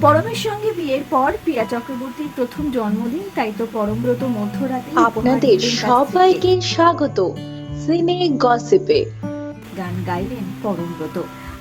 পরমের সঙ্গে বিয়ের পর প্রিয়া চক্রবর্তীর প্রথম জন্মদিন তাই তো পরমব্রত মধ্যরাতে আপনাদের সবাইকে স্বাগত। সিনে গসিপে। গান গাইলেন পরমব্রত।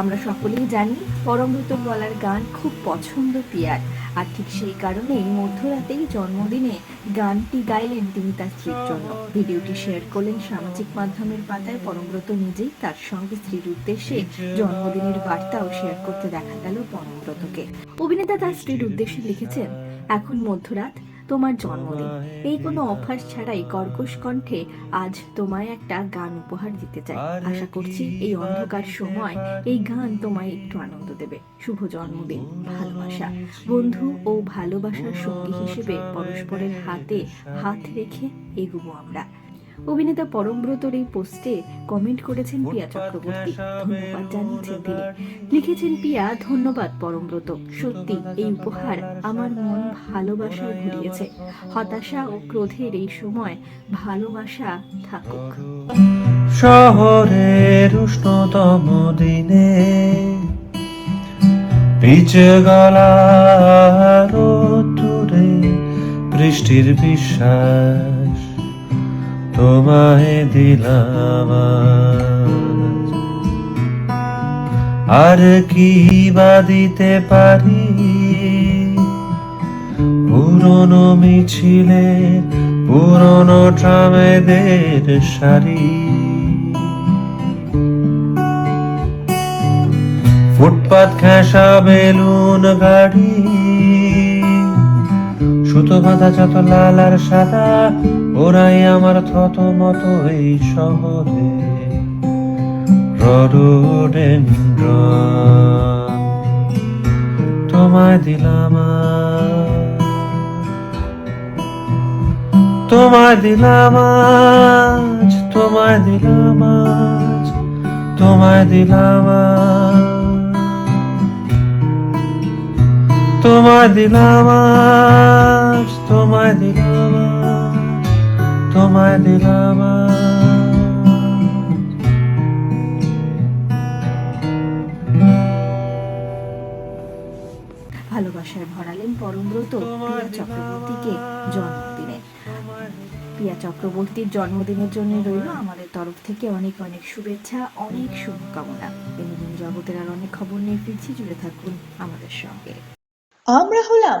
আমরা সকলেই জানি পরমব্রত গলার গান খুব পছন্দ পিয়ার। আর ঠিক সেই কারণেই মধ্যরাতেই জন্মদিনে গানটি গাইলেন তিনি তার স্ত্রীর জন্য। ভিডিওটি শেয়ার করলেন সামাজিক মাধ্যমের পাতায় পরমব্রত নিজেই তার সঙ্গে স্ত্রীর উদ্দেশ্যে জন্মদিনের বার্তাও শেয়ার করতে দেখা গেল পরমব্রতকে। অভিনেতা তার স্ত্রীর উদ্দেশ্যে লিখেছেন, এখন মধ্যরাত তোমার জন্মদিন। এই কোনো অফার ছাড়াই কর্কশ কণ্ঠে আজ তোমায় একটা গান উপহার দিতে চাই। আশা করছি এই অন্ধকার সময় এই গান তোমায় একটু আনন্দ দেবে। শুভ জন্মদিন ভালোবাসা। বন্ধু ও ভালোবাসার সঙ্গী হিসেবে পরস্পরের হাতে হাত রেখে এগুবো আমরা। অভিনেতা পরমব্রতর এই পোস্টে কমেন্ট করেছেন পিয়া চক্রবর্তী। ধন্যবাদ জানিয়েছেন তিনি। লিখেছেন পিয়া ধন্যবাদ পরমব্রত সত্যি এই উপহার আমার মন ভালোবাসায় ভরিয়েছে। হতাশা ও ক্রোধের এই সময় ভালোবাসা থাকুক। শহরের উষ্ণতম দিনে পিছে দূরে বৃষ্টির বিশ্বাস তোমায় দিলাম। আর কি বা দিতে পারি পুরনো মিছিলে, পুরনো ট্রামেদের সারি ফুটপাত খেসা বেলুন গাড়ি সুতো বাঁধা যত লাল আর সাদা, ওরাই আমার থত মতো এই শহরে রডোডেন্ড্রন তোমায় দিলাম। তোমায় দিলাম তোমায় দিলাম তোমায় দিলাম। তোমায় দিলাম তোমায় দিলাম তোমায় দিলাম। ভালোবাসায় ভরালেন পরমব্রত প্রিয়া চক্রবর্তীকে জন্মদিনে। প্রিয়া চক্রবর্তীর জন্মদিনের জন্য রইল আমাদের তরফ থেকে অনেক অনেক শুভেচ্ছা অনেক শুভকামনা। বিনোদন জগতের আর অনেক খবর নিয়ে ফিরছি জুড়ে থাকুন আমাদের সঙ্গে। আমরা হলাম